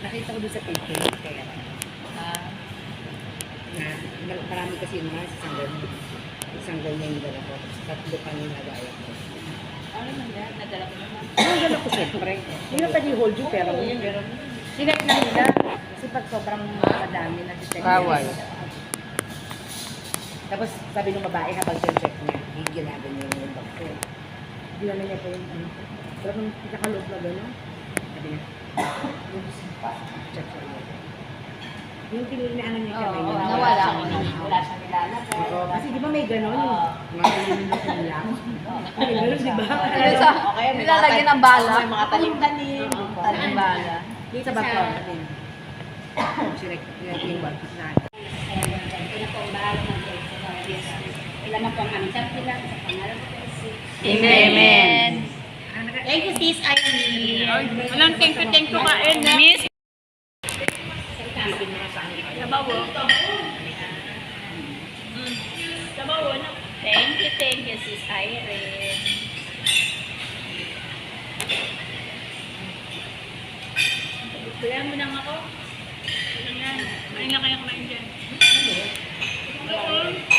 nakita ko doon sa page kaya Ah, na mar- marami kasi yung mga isang ganyan. Isang ganyan yung dala ko. Tatlo pa yung nagaya ko. ano man yan? Nadala ko naman. Ang dala ko siyempre. Hindi na pwede hold you pero Pero, sinet na nila. Kasi pag sobrang madami na detect. Kaway. Tapos sabi ng babae habang check niya, gigilagin niya yung doctor. Gilala niya po yung ano. Pero kung nakaloob na gano'n, sabi niya, yung pa, check sa iyo. Yung tininaano niya oo, kamay oo, niya. nawala ako na. Wala siyang nilalagay. Oo, kasi di ba may gano'n Oo. yung mga illumination lang? May gano'n, di ba? Ano sa, nilalagyan ng bala. May mga talim-talim. Oo. Talim bala. Dito sa background natin. Sila yung wag na. Ilan na po ang aming sapila sa pangalan ko si Amen. Sis Irene. Walang thank you, thank you kain na. Miss. Sabawo. Mm. Sabawo na. Thank you, thank you, sis Irene. Kaya mo lang ako. Ano yan? Mahinga kaya kumain dyan. Oo.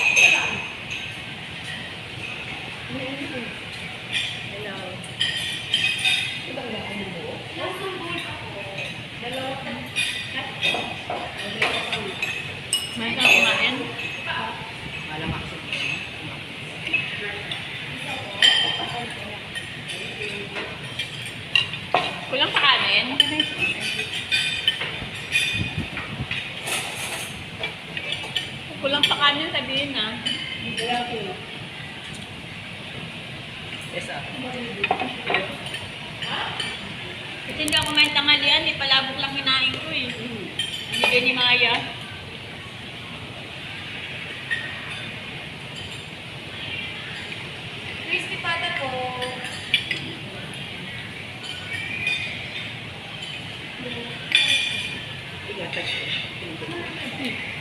Kulang pa kanin, sabihin na. Yes, ah. Kasi hindi ako kumain tanghalian, eh. Palabok lang hinain ko eh. Bigay ni Maya. Crispy pata po. Kaya yung akin niya.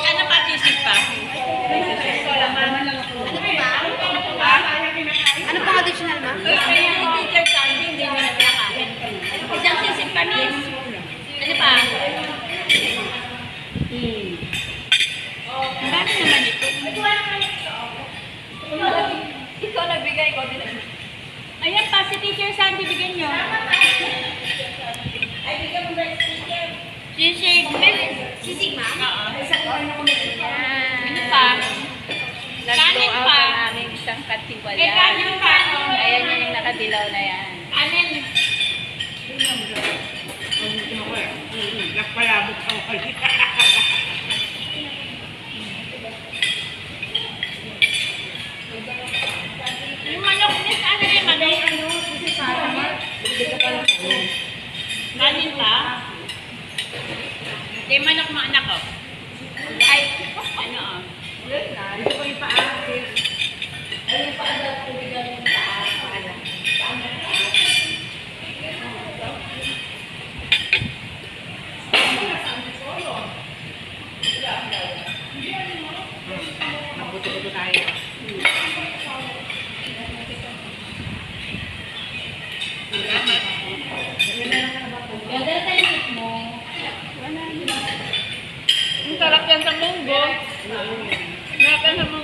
ano pa, sisig pa? Ano pang additional, ma? Kaya yung teacher Sandy, hindi niya na pinakain. Isang sisig pa, miss. Ano pa? Hmm. Dami naman ito. Ikaw nagbigay ko din. Ayan pa, si teacher Sandy, bigyan nyo. Ay, bigyan mo sticker? Si Sisig. Sisig, ma? Oo. Isang oras ko Ano pa? Kanin pa. Ang aming isang katiwala. May kanin pa. Ayan yun yung nakadilaw na yan. Amen. Kanin. Nakpalabot ka mo ulit. Yung manok niya sa ano yung manok? Ano? Kasi parang. Kanin pa? Hindi manok mga anak ko. Ay, ano oh. ah. Yun na, ito ko yung paa. Ay, yung paa daw ko bigyan yung paa. Mabuti-buti tayo. Hmm. sa munggo. Nakan sa munggo.